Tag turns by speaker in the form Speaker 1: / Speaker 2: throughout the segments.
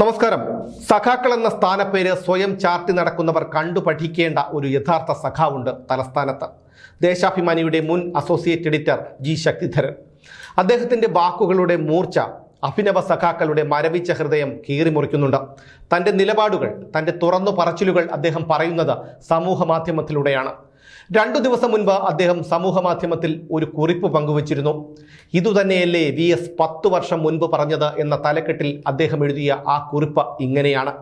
Speaker 1: നമസ്കാരം. സഖാക്കൾ എന്ന സ്ഥാനപ്പേര് സ്വയം ചാർത്തി നടക്കുന്നവർ കണ്ടു പഠിക്കേണ്ട ഒരു യഥാർത്ഥ സഖാവുണ്ട് തലസ്ഥാനത്ത്. ദേശാഭിമാനിയുടെ മുൻ അസോസിയേറ്റ് എഡിറ്റർ ജി ശക്തിധരൻ. അദ്ദേഹത്തിന്റെ വാക്കുകളുടെ മൂർച്ച അഭിനവ സഖാക്കളുടെ മരവിച്ച ഹൃദയം കീറിമുറിക്കുന്നുണ്ട്. തന്റെ നിലപാടുകൾ തന്റെ തുറന്നു പറച്ചിലുകൾ അദ്ദേഹം പറയുന്നത് സമൂഹ മാധ്യമത്തിലൂടെയാണ് രണ്ടു ദിവസം മുൻപ് അദ്ദേഹം സമൂഹ മാധ്യമത്തിൽ ഒരു കുറിപ്പ് പങ്കുവച്ചിരുന്നു. ഇതുതന്നെയല്ലേ വി എസ് പത്തു വർഷം മുൻപ് പറഞ്ഞത് എന്ന തലക്കെട്ടിൽ അദ്ദേഹം എഴുതിയ ആ കുറിപ്പ് ഇങ്ങനെയാണ്.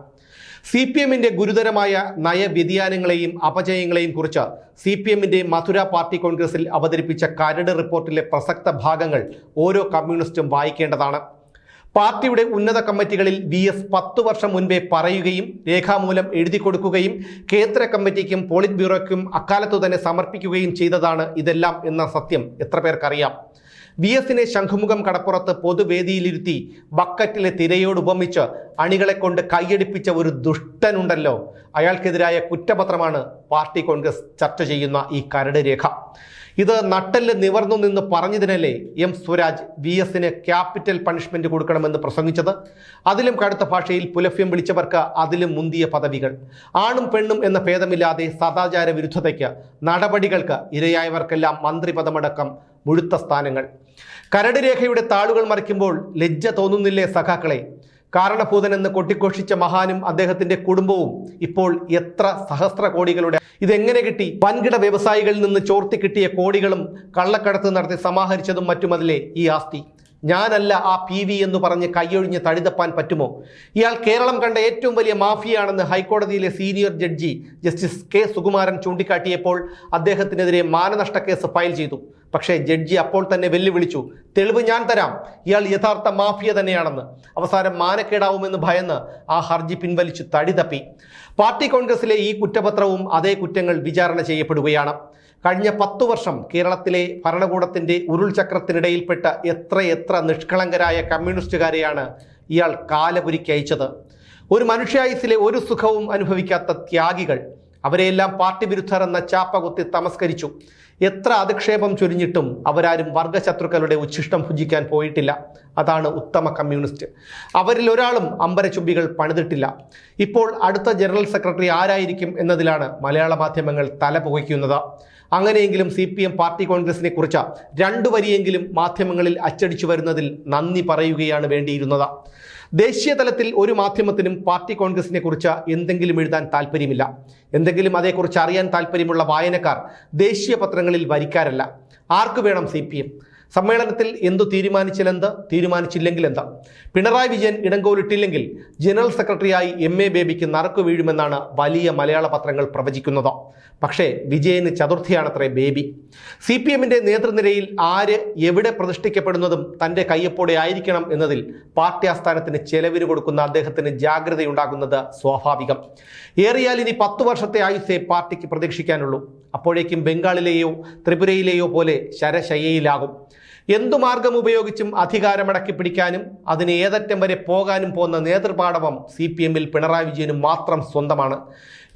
Speaker 1: സി പി എമ്മിന്റെ ഗുരുതരമായ നയവ്യതിയാനങ്ങളെയും അപജയങ്ങളെയും കുറിച്ച് സി പി എമ്മിന്റെ മധുര പാർട്ടി കോൺഗ്രസിൽ അവതരിപ്പിച്ച കരട് റിപ്പോർട്ടിലെ പ്രസക്ത ഭാഗങ്ങൾ ഓരോ കമ്മ്യൂണിസ്റ്റും വായിക്കേണ്ടതാണ്. പാർട്ടിയുടെ ഉന്നത കമ്മിറ്റികളിൽ വി എസ് പത്ത് വർഷം മുൻപേ പറയുകയും രേഖാമൂലം എഴുതി കൊടുക്കുകയും കേന്ദ്ര കമ്മിറ്റിക്കും പോളിറ്റ് ബ്യൂറോയ്ക്കും അക്കാലത്തു തന്നെ സമർപ്പിക്കുകയും ചെയ്തതാണ് ഇതെല്ലാം എന്ന സത്യം എത്ര പേർക്കറിയാം? വി എസിനെ ശംഖുമുഖം കടപ്പുറത്ത് പൊതുവേദിയിലിരുത്തി ബക്കറ്റിലെ തിരയോട് ഉപമിച്ച് അണികളെ കൊണ്ട് കൈയടിപ്പിച്ച ഒരു ദുഷ്ടനുണ്ടല്ലോ. അയാൾക്കെതിരായ കുറ്റപത്രമാണ് പാർട്ടി കോൺഗ്രസ് ചർച്ച ചെയ്യുന്ന ഈ കരട് രേഖ. ഇത് നട്ടൽ നിവർന്നു നിന്ന് പറഞ്ഞതിനല്ലേ എം സ്വരാജ് വി എസിന് ക്യാപിറ്റൽ പണിഷ്മെന്റ് കൊടുക്കണമെന്ന് പ്രസംഗിച്ചത്? അതിലും കടുത്ത ഭാഷയിൽ പുലഫ്യം വിളിച്ചവർക്ക് അതിലും മുന്തിയ പദവികൾ. ആണും പെണ്ണും എന്ന ഭേദമില്ലാതെ സദാചാര വിരുദ്ധതയ്ക്ക് നടപടികൾക്ക് ഇരയായവർക്കെല്ലാം മന്ത്രിപദമടക്കം മുഴുത്ത സ്ഥാനങ്ങൾ. കരട് രേഖയുടെ താളുകൾ മറിക്കുമ്പോൾ ലജ്ജ തോന്നുന്നില്ലേ സഖാക്കളെ? കാരണഭൂതനെന്ന് കൊട്ടിഘോഷിച്ച മഹാനും അദ്ദേഹത്തിന്റെ കുടുംബവും ഇപ്പോൾ എത്ര സഹസ്ര കോടികളുടെ ഇതെങ്ങനെ കിട്ടി? വൻകിട വ്യവസായികളിൽ നിന്ന് ചോർത്തി കിട്ടിയ കോടികളും കള്ളക്കടത്ത് നടത്തി സമാഹരിച്ചതും മറ്റുമതിലെ ഈ ആസ്തി. ഞാനല്ല ആ പി വി എന്ന് പറഞ്ഞ് കൈയൊഴിഞ്ഞ് തടിതപ്പാൻ പറ്റുമോ? ഇയാൾ കേരളം കണ്ട ഏറ്റവും വലിയ മാഫിയാണെന്ന് ഹൈക്കോടതിയിലെ senior judge justice K Sukumaran ചൂണ്ടിക്കാട്ടിയപ്പോൾ അദ്ദേഹത്തിനെതിരെ മാനനഷ്ട കേസ് ഫയൽ ചെയ്തു. പക്ഷേ ജഡ്ജി അപ്പോൾ തന്നെ വെല്ലുവിളിച്ചു തെളിവ് ഞാൻ തരാം. ഇയാൾ യഥാർത്ഥ മാഫിയ തന്നെയാണെന്ന്. അവസാനം മാനക്കേടാവുമെന്ന് ഭയന്ന് ആ ഹർജി പിൻവലിച്ചു തടി തപ്പി. പാർട്ടി കോൺഗ്രസിലെ ഈ കുറ്റപത്രവും അതേ കുറ്റങ്ങൾ വിചാരണ ചെയ്യപ്പെടുകയാണ്. കഴിഞ്ഞ പത്തു വർഷം കേരളത്തിലെ ഭരണകൂടത്തിന്റെ ഉരുൾചക്രത്തിനിടയിൽപ്പെട്ട എത്രയെത്ര നിഷ്കളങ്കരായ കമ്മ്യൂണിസ്റ്റുകാരെയാണ് ഇയാൾ കാലപുരിക്കയച്ചത് ഒരു മനുഷ്യായുസിലെ ഒരു സുഖവും അനുഭവിക്കാത്ത ത്യാഗികൾ അവരെയെല്ലാം പാർട്ടി വിരുദ്ധർ എന്ന ചാപ്പ കുത്തി തമസ്കരിച്ചു. എത്ര അധിക്ഷേപം ചൊരിഞ്ഞിട്ടും അവരാരും വർഗശത്രുക്കളുടെ ഉച്ഛിഷ്ടം ഭുജിക്കാൻ പോയിട്ടില്ല. അതാണ് ഉത്തമ കമ്മ്യൂണിസ്റ്റ്. അവരിൽ ഒരാളും അമ്പരചുംബികൾ പണിതിട്ടില്ല. ഇപ്പോൾ അടുത്ത ജനറൽ സെക്രട്ടറി ആരായിരിക്കും എന്നതിലാണ് മലയാള മാധ്യമങ്ങൾ തല പുകയ്ക്കുന്നത്. അങ്ങനെയെങ്കിലും സി പി എം പാർട്ടി കോൺഗ്രസിനെ കുറിച്ച് രണ്ടു വരിയെങ്കിലും മാധ്യമങ്ങളിൽ അച്ചടിച്ചു വരുന്നതിൽ നന്ദി പറയുകയാണ് വേണ്ടിയിരുന്നത്. ദേശീയ തലത്തിൽ ഒരു മാധ്യമത്തിനും പാർട്ടി കോൺഗ്രസിനെ കുറിച്ച് എന്തെങ്കിലും എഴുതാൻ താല്പര്യമില്ല. എന്തെങ്കിലും അതേക്കുറിച്ച് അറിയാൻ താല്പര്യമുള്ള വായനക്കാർ ദേശീയ പത്രങ്ങളിൽ വരിക്കാരല്ല. ആർക്കു വേണം സി സമ്മേളനത്തിൽ എന്തു തീരുമാനിച്ചില്ലെന്ത് തീരുമാനിച്ചില്ലെങ്കിൽ എന്താ പിണറായി വിജയൻ ഇടങ്കോലിട്ടില്ലെങ്കിൽ ജനറൽ സെക്രട്ടറിയായി എം എ ബേബിക്ക് നറുക്കു വീഴുമെന്നാണ് വലിയ മലയാള പത്രങ്ങൾ പ്രവചിക്കുന്നത്. പക്ഷേ വിജയന് ചതുർത്ഥിയാണത്രേ ബേബി. സി പി എമ്മിന്റെ നേതൃനിരയിൽ ആര് എവിടെ പ്രതിഷ്ഠിക്കപ്പെടുന്നതും തന്റെ കയ്യപ്പോടെ ആയിരിക്കണം എന്നതിൽ പാർട്ടി ആസ്ഥാനത്തിന് ചെലവിന് കൊടുക്കുന്ന അദ്ദേഹത്തിന് ജാഗ്രതയുണ്ടാകുന്നത് സ്വാഭാവികം. ഏറിയാൽ ഇനി പത്തു വർഷത്തെ ആയുസേ പാർട്ടിക്ക് പ്രതീക്ഷിക്കാനുള്ളൂ. അപ്പോഴേക്കും ബംഗാളിലെയോ ത്രിപുരയിലെയോ പോലെ ശരശയ്യയിലാകും. എന്തു മാർഗം ഉപയോഗിച്ചും അധികാരമടക്കി പിടിക്കാനും അതിന് ഏതറ്റം വരെ പോകാനും പോകുന്ന നേതൃപാടവം സി പി എമ്മിൽ പിണറായി വിജയനും മാത്രം സ്വന്തമാണ്.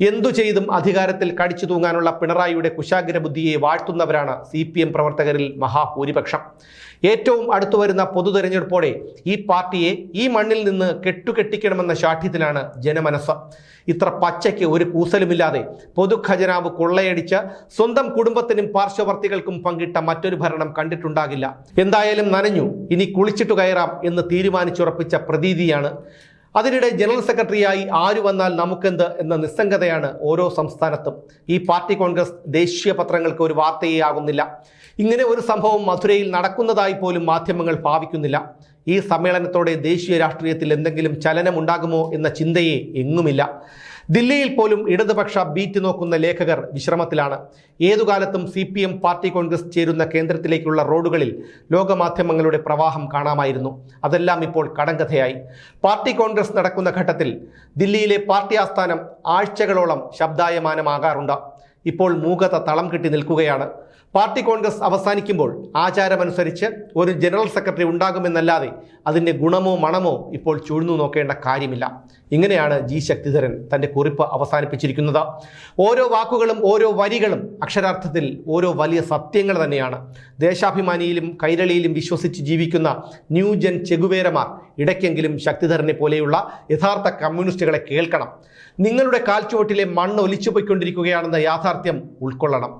Speaker 1: എന്തു ചെയ്തും അധികാരത്തിൽ കടിച്ചു തൂങ്ങാനുള്ള പിണറായിയുടെ കുശാഗ്ര ബുദ്ധിയെ വാഴ്ത്തുന്നവരാണ് സി പി എം പ്രവർത്തകരിൽ മഹാഭൂരിപക്ഷം. ഏറ്റവും അടുത്തു വരുന്ന പൊതു തെരഞ്ഞെടുപ്പോടെ ഈ പാർട്ടിയെ ഈ മണ്ണിൽ നിന്ന് കെട്ടുകെട്ടിക്കണമെന്ന ശാഠ്യത്തിലാണ് ജനമനസ് ഇത്ര പച്ചയ്ക്ക് ഒരു കൂസലുമില്ലാതെ പൊതുഖജനാവ് കൊള്ളയടിച്ച് സ്വന്തം കുടുംബത്തിനും പാർശ്വവർത്തികൾക്കും പങ്കിട്ട മറ്റൊരു ഭരണം കണ്ടിട്ടുണ്ടാകില്ല. എന്തായാലും നനഞ്ഞു. ഇനി കുളിച്ചിട്ട് കയറാം എന്ന് തീരുമാനിച്ചുറപ്പിച്ച പ്രതീതിയാണ് അതിനിടെ ജനറൽ സെക്രട്ടറിയായി ആര് വന്നാൽ നമുക്കെന്ത് എന്ന നിസ്സംഗതയാണ് ഓരോ സംസ്ഥാനത്തും. ഈ പാർട്ടി കോൺഗ്രസ് ദേശീയ പത്രങ്ങൾക്ക് ഒരു വാർത്തയേ ആകുന്നില്ല. ഇങ്ങനെ ഒരു സംഭവം മധുരയിൽ നടക്കുന്നതായി പോലും മാധ്യമങ്ങൾ ഭാവിക്കുന്നില്ല. ഈ സമ്മേളനത്തോടെ ദേശീയ രാഷ്ട്രീയത്തിൽ എന്തെങ്കിലും ചലനമുണ്ടാകുമോ എന്ന ചിന്തയെ എങ്ങുമില്ല. ദില്ലിയിൽ പോലും ഇടതുപക്ഷ ബീറ്റ് നോക്കുന്ന ലേഖകർ വിശ്രമത്തിലാണ്. ഏതുകാലത്തും C P M party congress ചേരുന്ന കേന്ദ്രത്തിലേക്കുള്ള റോഡുകളിൽ ലോകമാധ്യമങ്ങളുടെ പ്രവാഹം കാണാമായിരുന്നു. അതെല്ലാം ഇപ്പോൾ കടങ്കഥയായി. പാർട്ടി കോൺഗ്രസ് നടക്കുന്ന ഘട്ടത്തിൽ ദില്ലിയിലെ പാർട്ടി ആസ്ഥാനം ആഴ്ചകളോളം ശബ്ദായമാനമാകാറുണ്ട്. ഇപ്പോൾ മൂകത തളം കെട്ടി നിൽക്കുകയാണ്. പാർട്ടി കോൺഗ്രസ് അവസാനിക്കുമ്പോൾ ആചാരമനുസരിച്ച് ഒരു ജനറൽ സെക്രട്ടറി ഉണ്ടാകുമെന്നല്ലാതെ അതിന്റെ ഗുണമോ മണമോ ഇപ്പോൾ ചൂഴ്ന്നു നോക്കേണ്ട കാര്യമില്ല. ഇങ്ങനെയാണ് ജി ശക്തിധരൻ തന്റെ കുറിപ്പ് അവസാനിപ്പിച്ചിരിക്കുന്നത്. ഓരോ വാക്കുകളും ഓരോ വരികളും അക്ഷരാർത്ഥത്തിൽ ഓരോ വലിയ സത്യങ്ങൾ തന്നെയാണ്. ദേശാഭിമാനിയിലും കൈരളിയിലും വിശ്വസിച്ച് ജീവിക്കുന്ന ന്യൂജൻ ചെകുവേരമാർ ഇടയ്ക്കെങ്കിലും ശക്തിധരനെ പോലെയുള്ള യഥാർത്ഥ കമ്മ്യൂണിസ്റ്റുകളെ കേൾക്കണം. നിങ്ങളുടെ കാൽച്ചുവട്ടിലെ മണ്ണ് ഒലിച്ചു പോയിക്കൊണ്ടിരിക്കുകയാണെന്ന യാഥാർത്ഥ്യം ഉൾക്കൊള്ളണം.